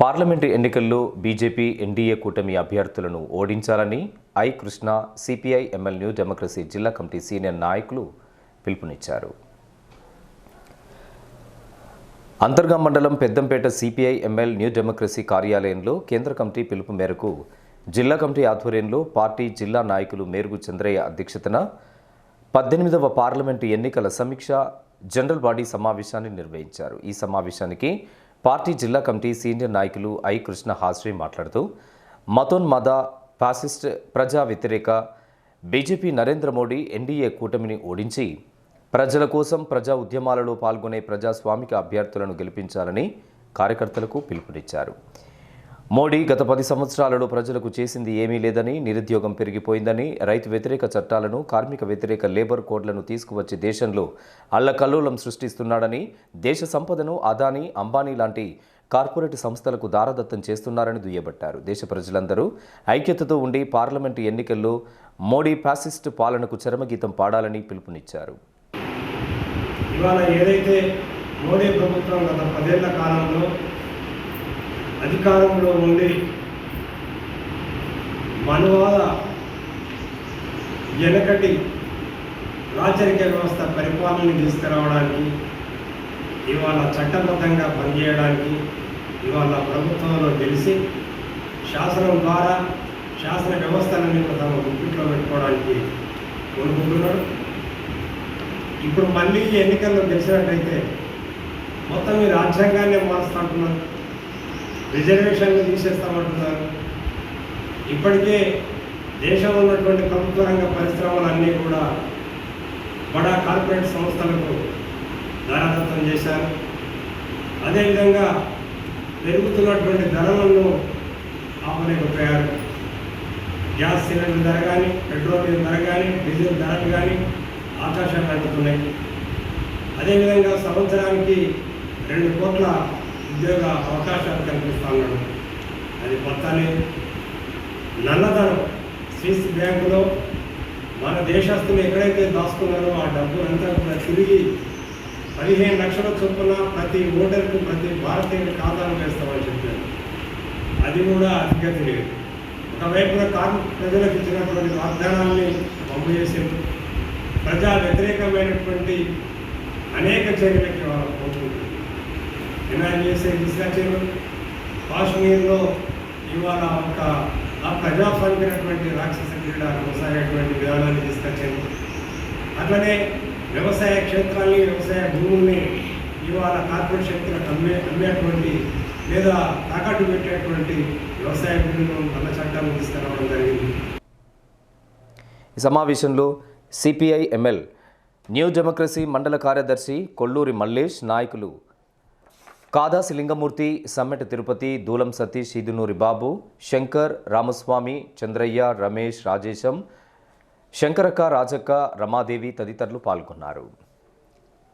Parliament ఎన్నికల్లో BJP NDA కూటమి అభ్యర్థులను ఓడించాలని I Krishna CPI ML new democracy జిల్లా కమిటీ సీనియర్ నాయకులు పిలుపునిచ్చారు. అంతర్గా మండలం Peddampeta CPI ML new democracy కార్యాలయంలో కేంద్ర కమిటీ పిలుపు మేరకు జిల్లా కమిటీ ఆధ్వర్యంలో పార్టీ జిల్లా నాయకులు మేరుగు చంద్రయ్య అధ్యక్షతన పద్దెనిమిదవ పార్లమెంటు ఎన్నికల సమీక్ష జనరల్ బాడీ సమావేశాన్ని నిర్వహించారు. ఈ సమావేశానికి పార్టీ జిల్లా కమిటీ సీనియర్ నాయకులు ఐ కృష్ణ హాస్రే మాట్లాడుతూ మతోన్మద ఫాసిస్ట్ ప్రజా వ్యతిరేక బీజేపీ నరేంద్ర మోడీ ఎన్డీఏ కూటమిని ఓడించి ప్రజల కోసం ప్రజా ఉద్యమాలలో పాల్గొనే ప్రజాస్వామిక అభ్యర్థులను గెలిపించాలని కార్యకర్తలకు పిలుపునిచ్చారు. మోడీ గత పది సంవత్సరాలలో ప్రజలకు చేసింది ఏమీ లేదని నిరుద్యోగం పెరిగిపోయిందని రైతు వ్యతిరేక చట్టాలను కార్మిక వ్యతిరేక లేబర్ కోడ్లను తీసుకువచ్చి దేశంలో అల్లకల్లోలం సృష్టిస్తున్నాడని దేశ సంపదను అదానీ అంబానీ లాంటి కార్పొరేట్ సంస్థలకు దారదత్తం చేస్తున్నారని దుయ్యబట్టారు. దేశ ప్రజలందరూ ఐక్యతతో ఉండి పార్లమెంటు ఎన్నికల్లో మోడీ ఫ్యాసిస్ట్ పాలనకు చరమగీతం పాడాలని పిలుపునిచ్చారు. ఇవాళ ఏదైతే మోడీ ప్రభుత్వం గత పదేళ్ళ కాలంలో అధికారంలో ఉండి మనవాల వెనకటి రాచరిక వ్యవస్థ పరిపాలనని తీసుకురావడానికి ఇవాళ చట్టబద్ధంగా పనిచేయడానికి ఇవాళ ప్రభుత్వంలో తెలిసి శాసనం ద్వారా శాసన వ్యవస్థలన్నీ కూడా తమ గుప్పిట్లో పెట్టుకోవడానికి కోరుకుంటున్నాడు ఇప్పుడు మళ్ళీ ఎన్నికల్లో గెలిచినట్టయితే మొత్తం ఈ రాజ్యాంగాన్ని మారుస్తాంటున్నారు. రిజర్వేషన్లు తీసేస్తామంటున్నారు. ఇప్పటికే దేశంలో ఉన్నటువంటి ప్రభుత్వ రంగ పరిశ్రమలన్నీ కూడా బడా కార్పొరేట్ సంస్థలకు దారాదత్తం చేశారు. అదేవిధంగా పెరుగుతున్నటువంటి ధరలను ఆపలేకపోయారు. గ్యాస్ సిలిండర్ ధర కానీ పెట్రోలియం ధర కానీ డీజిల్ ధరలు కానీ ఆకాశాన్ని అందుతున్నాయి అదేవిధంగా సంవత్సరానికి రెండు కోట్ల ఉద్యోగ అవకాశాలు కల్పిస్తా ఉన్నాడు. అది కొత్తనే నల్లధనం. స్విస్ బ్యాంకులో మన దేశస్తులు ఎక్కడైతే దాచుకున్నారో ఆ డబ్బులంతా కూడా తిరిగి పదిహేను లక్షల చొప్పున ప్రతి ఓటర్కు ప్రతి భారతీయుడి ఖాతాను వేస్తామని చెప్పారు. అది కూడా అతిగతి లేదు. ఒకవైపున కార్ ప్రజలకు ఇచ్చినటువంటి వాగ్దానాల్ని పంపు చేశారు ప్రజా వ్యతిరేకమైనటువంటి అనేక చర్యలకి వాళ్ళు డిమాండ్ చేసే తీసుకొచ్చారు కాశ్మీర్లో ఇవాళ ఒక ఆ ప్రజాస్వామికమైనటువంటి రాక్షస క్రీడ వ్యవసాయటువంటి విధానాన్ని తీసుకొచ్చారు. అట్లనే వ్యవసాయ క్షేత్రాన్ని వ్యవసాయ భూముల్ని ఇవాళ కార్పొరేట్ శక్తులకు అమ్మే అమ్మేటువంటి లేదా తాకట్టు పెట్టేటువంటి వ్యవసాయ భూములను నల్ల చట్టాలను తీసుకురావడం జరిగింది. ఈ సమావేశంలో సిపిఐ ఎంఎల్ న్యూ డెమోక్రసీ మండల కార్యదర్శి కొల్లూరి మల్లేష్ నాయకులు కాదాసి లింగమూర్తి సమ్మెట తిరుపతి దూలం సతీష్ ఈదునూరి బాబు శంకర్ రామస్వామి చంద్రయ్య రమేష్ రాజేశం శంకరక్క రాజక్క రమాదేవి తదితరులు పాల్గొన్నారు.